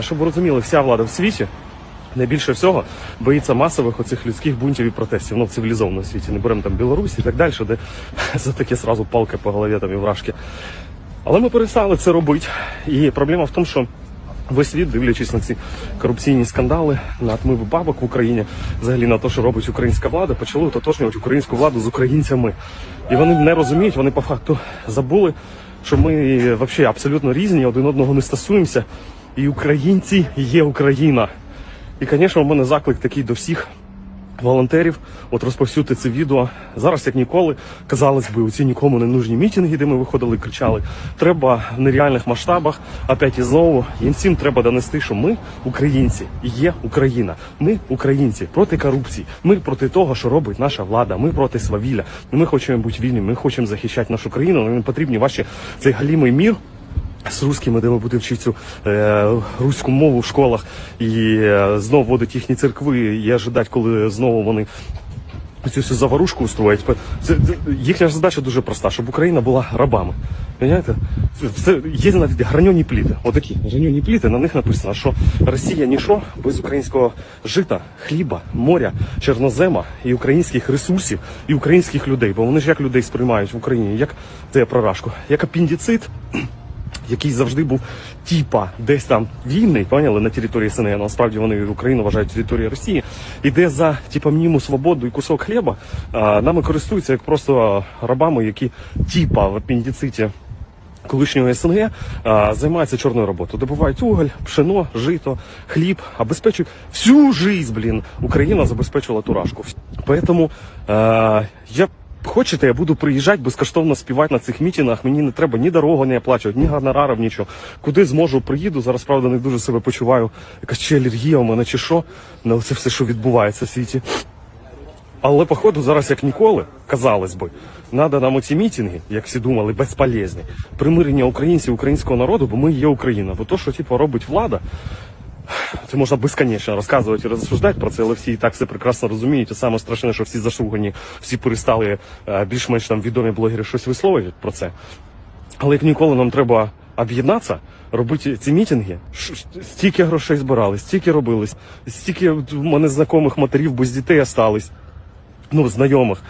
Щоб ви розуміли, вся влада в світі найбільше всього боїться масових оцих людських бунтів і протестів. Ну, в цивілізованому світі. Не беремо там Білорусь і так далі, де за таке сразу палки по голові там і вражки. Але ми перестали це робити. І проблема в тому, що весь світ, дивлячись на ці корупційні скандали, на отмив бабок в Україні, взагалі на те, що робить українська влада, почали ототожнювати українську владу з українцями. І вони не розуміють, вони по факту забули, що ми взагалі абсолютно різні, один одного не стосуємося. І українці є Україна. І, звісно, у мене заклик такий до всіх волонтерів, от розповсюдити це відео. Зараз, як ніколи, казалось би, оці нікому не нужні мітинги, де ми виходили і кричали. Треба в нереальних масштабах, опять і знову. Їм всім треба донести, що ми українці, є Україна. Ми українці проти корупції. Ми проти того, що робить наша влада. Ми проти свавілля. Ми хочемо бути вільні, ми хочемо захищати нашу країну. Нам потрібні ваші цей галімий мір з русскими, де ми будемо вчити цю е, руську мову в школах і е, знову вводить їхні церкви і ожидати, коли знову вони цю всю заварушку устроять. Це, це, їхня ж задача дуже проста, щоб Україна була рабами. Понимаєте? Це, є навіть граньоні пліти. Отакі граньоні пліти, на них написано, що Росія ніщо без українського жита, хліба, моря, чорнозема і українських ресурсів, і українських людей. Бо вони ж як людей сприймають в Україні, як це я про рашку, як апендицит, який завжди був типа десь там вільний, поняли, на території СНГ, насправді вони Україну вважають територією Росії, і де за типа мніму свободу і кусок хліба а, нами користуються як просто рабами, які типа в апендициті колишнього СНГ а, займаються чорною роботою. Добувають уголь, пшено, жито, хліб, обезпечують всю жизнь, блін. Україна забезпечила турашку. Поэтому а, я Хочете, я буду приїжджати безкоштовно співати на цих мітингах. Мені не треба ні дорогу не оплачувати, ні гонорарів, нічого. Куди зможу, приїду. Зараз правда не дуже себе почуваю. Якась чи алергія у мене, чи що. На це все, що відбувається в світі. Але походу зараз як ніколи, казалось би, треба нам оці мітинги, як всі думали, безполезні. Примирення українців, українського народу, бо ми є Україна. Бо то, що типу, робить влада, це можна безконечно розказувати і розсуждати про це, але всі і так все прекрасно розуміють. Саме страшне, що всі зашугані, всі перестали е, більш-менш там відомі блогери щось висловлюють про це. Але як ніколи нам треба об'єднатися, робити ці мітинги. Стільки грошей збирали, стільки робились, стільки в мене знайомих матерів без дітей остались. Ну, знайомих.